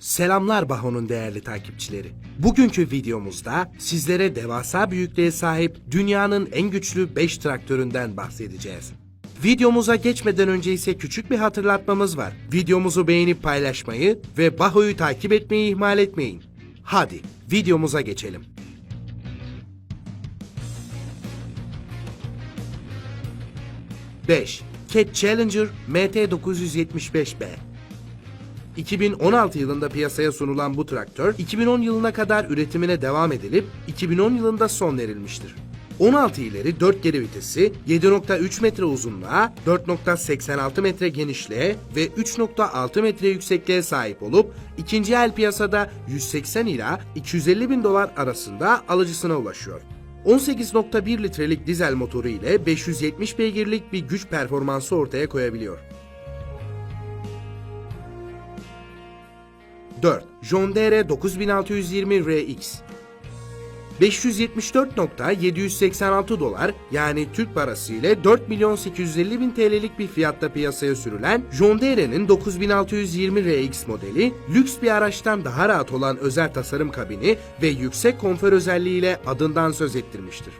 Selamlar Baho'nun değerli takipçileri. Bugünkü videomuzda sizlere devasa büyüklüğe sahip dünyanın en güçlü 5 traktöründen bahsedeceğiz. Videomuza geçmeden önce ise küçük bir hatırlatmamız var. Videomuzu beğenip paylaşmayı ve Baho'yu takip etmeyi ihmal etmeyin. Hadi videomuza geçelim. Beş, Cat Challenger MT975B 2016 yılında piyasaya sunulan bu traktör, 2010 yılına kadar üretimine devam edilip 2010 yılında son verilmiştir. 16 ileri 4 geri vitesi, 7.3 metre uzunluğa, 4.86 metre genişliğe ve 3.6 metre yüksekliğe sahip olup ikinci el piyasada 180 ila 250 bin dolar arasında alıcısına ulaşıyor. 18.1 litrelik dizel motoru ile 570 beygirlik bir güç performansı ortaya koyabiliyor. 4. John Deere 9620 RX 574.786 dolar yani Türk parası ile 4 milyon 850 bin TL'lik bir fiyatta piyasaya sürülen John Deere'nin 9620 RX modeli lüks bir araçtan daha rahat olan özel tasarım kabini ve yüksek konfor özelliğiyle adından söz ettirmiştir.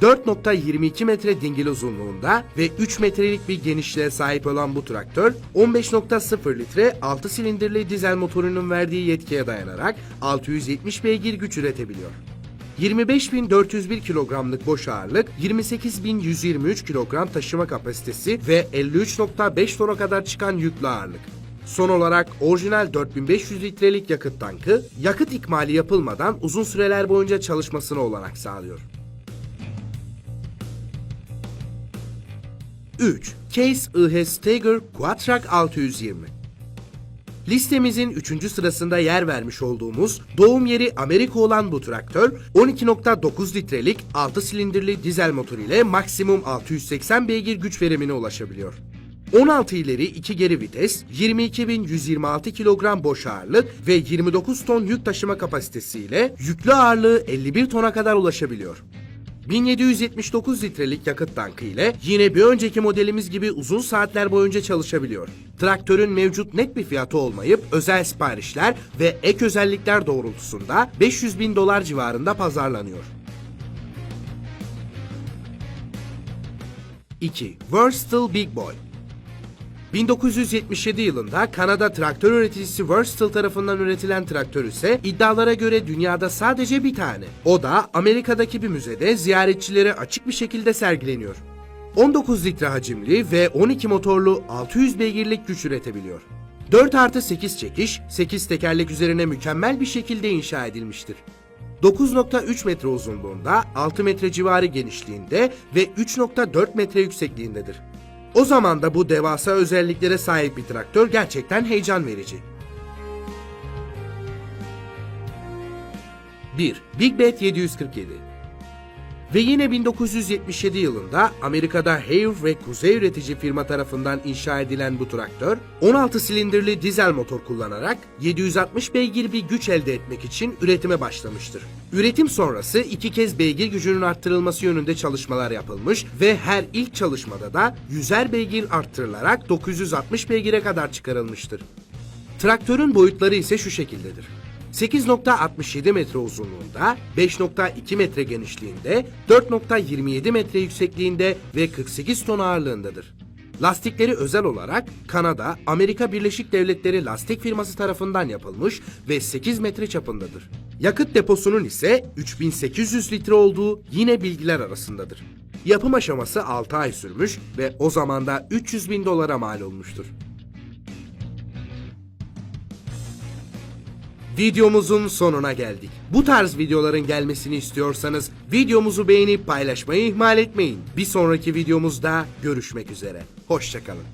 4.22 metre dingil uzunluğunda ve 3 metrelik bir genişliğe sahip olan bu traktör 15.0 litre 6 silindirli dizel motorunun verdiği yetkiye dayanarak 670 beygir güç üretebiliyor. 25.401 kilogramlık boş ağırlık, 28.123 kilogram taşıma kapasitesi ve 53.5 tona kadar çıkan yüklü ağırlık. Son olarak orijinal 4500 litrelik yakıt tankı, yakıt ikmali yapılmadan uzun süreler boyunca çalışmasına olanak sağlıyor. 3. Case IH Steger Quatrac 620 Listemizin 3. sırasında yer vermiş olduğumuz doğum yeri Amerika olan bu traktör 12.9 litrelik 6 silindirli dizel motor ile maksimum 680 beygir güç verimine ulaşabiliyor. 16 ileri 2 geri vites, 22.126 kilogram boş ağırlık ve 29 ton yük taşıma kapasitesiyle yüklü ağırlığı 51 tona kadar ulaşabiliyor. 1779 litrelik yakıt tankı ile yine bir önceki modelimiz gibi uzun saatler boyunca çalışabiliyor. Traktörün mevcut net bir fiyatı olmayıp özel siparişler ve ek özellikler doğrultusunda 500 bin dolar civarında pazarlanıyor. 2. Versatile Big Boy 1977 yılında Kanada traktör üreticisi Versatile tarafından üretilen traktör ise iddialara göre dünyada sadece bir tane. O da Amerika'daki bir müzede ziyaretçilere açık bir şekilde sergileniyor. 19 litre hacimli ve 12 motorlu 600 beygirlik güç üretebiliyor. 4 artı 8 çekiş, 8 tekerlek üzerine mükemmel bir şekilde inşa edilmiştir. 9.3 metre uzunluğunda, 6 metre civarı genişliğinde ve 3.4 metre yüksekliğindedir. O zaman da bu devasa özelliklere sahip bir traktör gerçekten heyecan verici. 1. Big Bad 747 ve yine 1977 yılında Amerika'da Haier ve Kuzey üretici firma tarafından inşa edilen bu traktör, 16 silindirli dizel motor kullanarak 760 beygir bir güç elde etmek için üretime başlamıştır. Üretim sonrası iki kez beygir gücünün arttırılması yönünde çalışmalar yapılmış ve her ilk çalışmada da 100'er beygir arttırılarak 960 beygire kadar çıkarılmıştır. Traktörün boyutları ise şu şekildedir. 8.67 metre uzunluğunda, 5.2 metre genişliğinde, 4.27 metre yüksekliğinde ve 48 ton ağırlığındadır. Lastikleri özel olarak Kanada, Amerika Birleşik Devletleri lastik firması tarafından yapılmış ve 8 metre çapındadır. Yakıt deposunun ise 3800 litre olduğu yine bilgiler arasındadır. Yapım aşaması 6 ay sürmüş ve o zaman da 300 bin dolara mal olmuştur. Videomuzun sonuna geldik. Bu tarz videoların gelmesini istiyorsanız videomuzu beğenip paylaşmayı ihmal etmeyin. Bir sonraki videomuzda görüşmek üzere. Hoşçakalın.